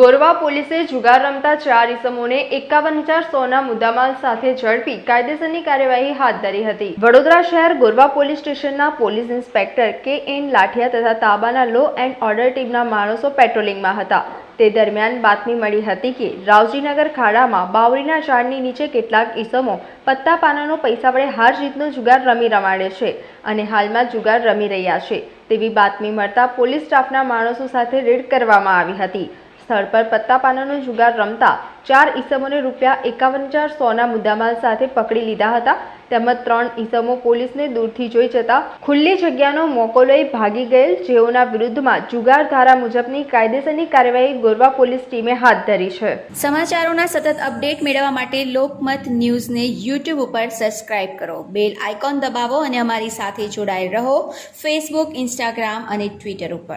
ગોરવા પોલીસે જુગાર રમતા ચાર ઇસમોને એકાવન હજાર સોના મુદ્દામાલ સાથે ઝડપી કાયદેસરની કાર્યવાહી હાથ ધરી હતી. વડોદરા શહેર ગોરવા પોલીસ સ્ટેશનના police inspector K N Lathiya તથા તાબાના લો એન્ડ ઓર્ડર ટીમના માણસો પેટ્રોલિંગમાં હતા. તે દરમિયાન બાતમી મળી હતી કે રાવજીનગર ખાડામાં બાવરીના ઝાડની નીચે કેટલાક ઈસમો પત્તા પાનાનો પૈસા વડે હાર જીતનો જુગાર રમી રમાડે છે અને હાલમાં જુગાર રમી રહ્યા છે તેવી બાતમી મળતા પોલીસ સ્ટાફના માણસો સાથે રેડ કરવામાં આવી હતી. સ્થળ પર પત્તા પાનાનો જુગાર રમતા ચાર ઈસમોને રૂપિયા એકાવન હજાર સોના મુદ્દામાલ સાથે પકડી લીધા હતા. તેમજ ત્રણ ઈસમો પોલીસને દૂરથી જોઈ જતા ખુલ્લી જગ્યાનો મોકો લઈ ભાગી ગયેલ. જેઓના વિરુદ્ધમાં જુગાર ધારા મુજબની કાયદેસરની કાર્યવાહી ગોરવા પોલીસ ટીમે હાથ ધરી છે. સમાચારોના સતત અપડેટ મેળવવા માટે લોકમત ન્યૂઝને યુટ્યુબ ઉપર સબસ્ક્રાઇબ કરો. બેલ આઇકોન દબાવો અને અમારી સાથે જોડાયેલ રહો. ફેસબુક, ઇન્સ્ટાગ્રામ અને ટ્વિટર ઉપર.